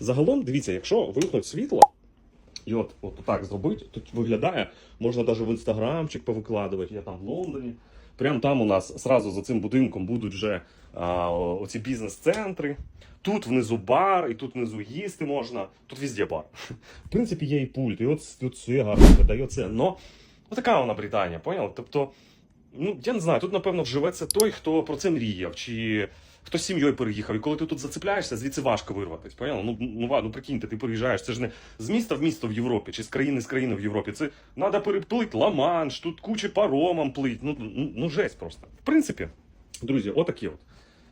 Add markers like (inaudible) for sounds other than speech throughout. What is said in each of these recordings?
загалом, дивіться, якщо вимкнуть світло, і от, от так зробити, то виглядає, можна навіть в інстаграмчик повикладувати. Я там в Лондоні. Прямо там у нас сразу за цим будинком будуть вже а, оці бізнес-центри. Тут внизу бар, і тут внизу їсти можна. Тут везде бар. (laughs) В принципі, є і пульт, і от, от це гарно виглядає, це. Но така вона Британія, поняв? Тобто, ну я не знаю, тут напевно вживеться той, хто про це мріяв, чи хто з сім'єю переїхав. І коли ти тут зацепляєшся, звідси важко вирватися. Поняв? Ну, ну, ладно, прикиньте, ти переїжджаєш. Це ж не з міста в місто в Європі, чи з країни з країни в Європі. Це треба переплити Ла-Манш, тут куча паромам плить. Ну, ну, ну жесть просто. В принципі, друзі, отакі от.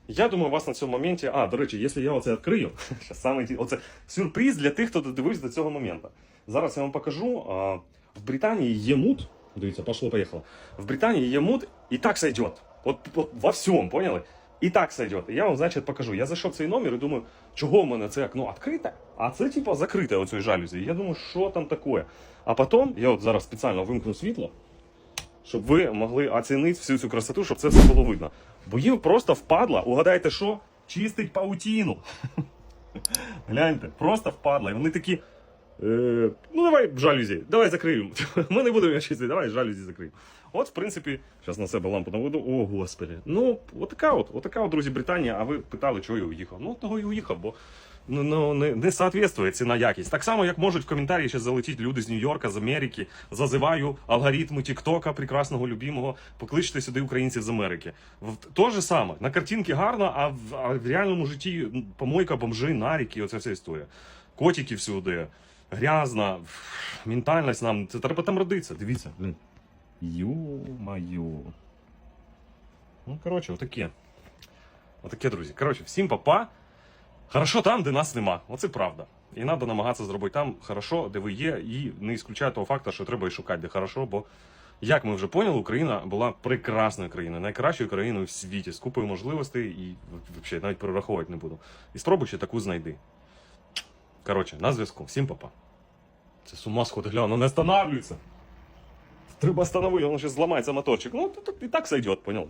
Я думаю, вас на цьому моменті. А, до речі, якщо я оце відкрию, (laughs) саме оце сюрприз для тих, хто додивився до цього моменту. Зараз я вам покажу. В Британії є мут. Дивіться, пошло, поїхало. В Британії є мут, і так сойдет. От, от во всьому, поняли? І так сойдет. І я вам, значить, покажу. Я зайшов в цей номер і думаю, чого в мене це окно відкрите, а це типа закрите оцею жалюзі. Я думаю, що там таке. А потім, я от зараз спеціально вимкну світло, щоб ви могли оцінити всю цю красоту, щоб це все було видно. Бо їм просто впадло, угадайте що? Чистить паутіну. (laughs) Гляньте, просто впадло. І вони такі. Е, ну давай жалюзі, давай закриємо. (laughs) Ми не будемо чистити, давай жалюзі закриємо. От, в принципі, зараз на себе лампу наведу. О, господи. Ну, отака от, отака от, друзі, Британія. А ви питали, чого я уїхав? Ну, того і уїхав, бо ну, ну, не, не соответствує ціна якість. Так само, як можуть в коментарі ще залетіти люди з Нью-Йорка, з Америки. Зазиваю алгоритми Тіктока, прекрасного любимого, покличте сюди українців з Америки. То же саме. На картинці гарно, а в, а в реальному житті помойка, бомжи, наріки, оця вся історія. Котики всюди, грязно, ментальність нам. Це треба там родитися. Дивіться. Ю-маю. Ну, коротше, отаке. Отаке, друзі. Коротше, всім папа. Хорошо там, де нас нема. Оце правда. І треба намагатися зробити там хорошо, де ви є, і не ісключаю того факту, що треба і шукати, де хорошо, бо, як ми вже поняли, Україна була прекрасною країною, найкращою країною в світі, з купою можливостей і взагалі навіть перераховувати не буду. І спробуй ще таку знайди. Коротше, на зв'язку. Всім папа. Це з ума сходить, гля, воно не останавливається. Треба остановити, воно ще зламається моторчик. Ну, і так сойдет, понял?